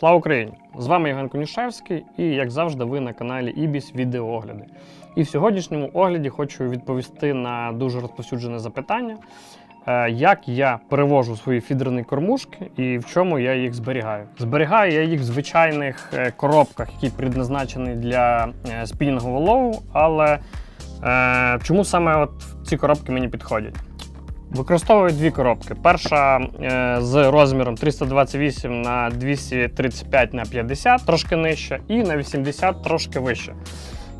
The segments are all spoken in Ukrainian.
Слава Україні! З вами Євген Конюшевський, і як завжди, ви на каналі Ібіс відеоогляди. І в сьогоднішньому огляді хочу відповісти на дуже розповсюджене запитання, е, як я перевожу свої фідерні кормушки і в чому я їх зберігаю. Зберігаю я їх в звичайних е, коробках, які предназначені для е, спінінгового лову, але чому саме от ці коробки мені підходять? Використовую дві коробки. Перша е, з розміром 328 на 235 на 50, трошки нижче, і на 80 трошки вище.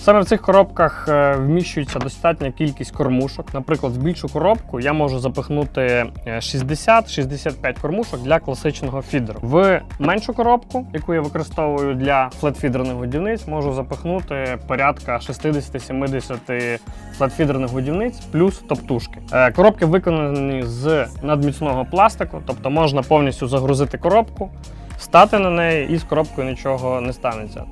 Саме в цих коробках е, вміщується достатня кількість кормушок. Наприклад, в більшу коробку я можу запихнути е, 60-65 кормушок для класичного фідеру. В меншу коробку, яку я використовую для флетфідерних годівниць, можу запихнути порядка 60-70 флетфідерних годівниць плюс топтушки. Е, Коробки виконані з надміцного пластику, тобто можна повністю загрузити коробку, стати на неї і з коробкою нічого не станеться.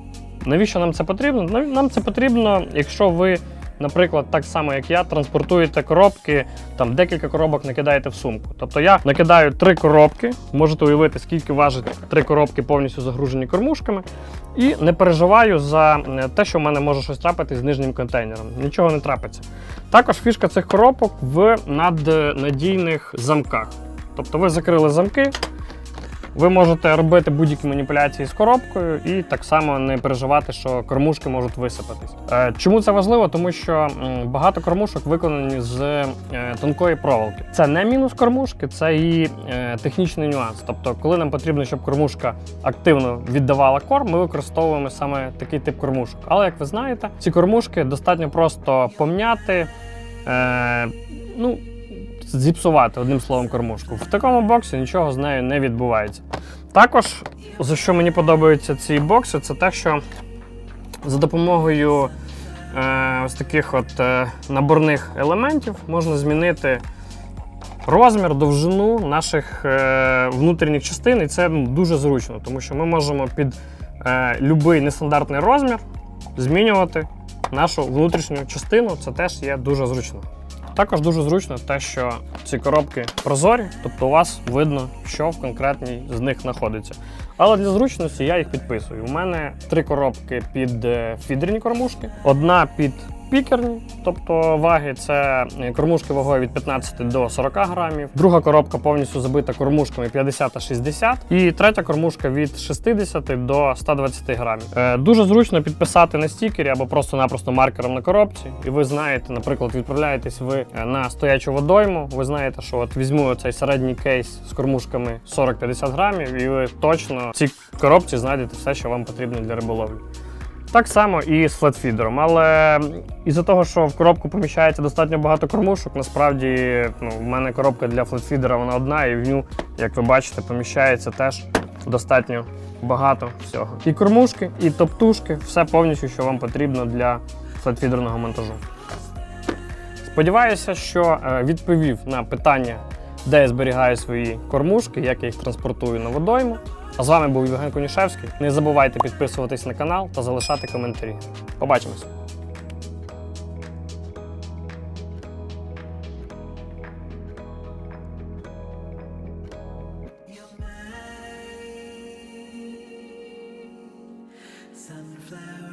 Навіщо нам це потрібно? Нам- це потрібно, якщо ви, наприклад, так само як я, транспортуєте коробки, там декілька коробок накидаєте в сумку. Тобто я накидаю три коробки, можете уявити, скільки важить три коробки повністю загружені кормушками, і не переживаю за е, те, що в мене може щось трапити з нижнім контейнером. Нічого не трапиться. Також фішка цих коробок в наднадійних замках. Тобто ви закрили замки, ви можете робити будь-які маніпуляції з коробкою і так само не переживати, що кормушки можуть висипатись. Е, Чому це важливо? Тому що багато кормушок виконані з е, тонкої проволоки. Це не мінус кормушки, це її е, технічний нюанс. Тобто, коли нам потрібно, щоб кормушка активно віддавала корм, ми використовуємо саме такий тип кормушок. Але як ви знаєте, ці кормушки достатньо просто помняти. Ну, зіпсувати одним словом кормушку. В такому боксі нічого з нею не відбувається. Також, за що мені подобаються ці бокси, це те, що за допомогою е, ось таких от е, наборних елементів можна змінити розмір, довжину наших е, внутрішніх частин, і це ну, дуже зручно, тому що ми можемо під е, будь-який нестандартний розмір змінювати нашу внутрішню частину. Це теж є дуже зручно. Також дуже зручно те, що ці коробки прозорі, тобто у вас видно, що в конкретній з них знаходиться. Але для зручності я їх підписую. У мене три коробки під е, фідерні кормушки, одна під пікерні, тобто ваги це кормушки вагою від 15 до 40 грамів. Друга коробка повністю забита кормушками 50 та 60. І третя кормушка від 60 до 120 грамів. Е, Дуже зручно підписати на стікері або просто-напросто маркером на коробці. І ви знаєте, наприклад, відправляєтесь ви е, на стоячу водойму. Ви знаєте, що от візьму цей середній кейс з кормушками 40-50 грамів, і ви точно в цій коробці знайдете все, що вам потрібно для риболовлі. Так само і з флетфідером, але із-за того, що в коробку поміщається достатньо багато кормушок, насправді ну, в мене коробка для флетфідера вона одна, і в ню, як ви бачите, поміщається теж достатньо багато всього. І кормушки, і топтушки, все повністю, що вам потрібно для флетфідерного монтажу. Сподіваюся, що е, відповів на питання, де я зберігаю свої кормушки, як я їх транспортую на водойму. А з вами був Євген Конішевський. Не забувайте підписуватись на канал та залишати коментарі. Побачимось! sunflower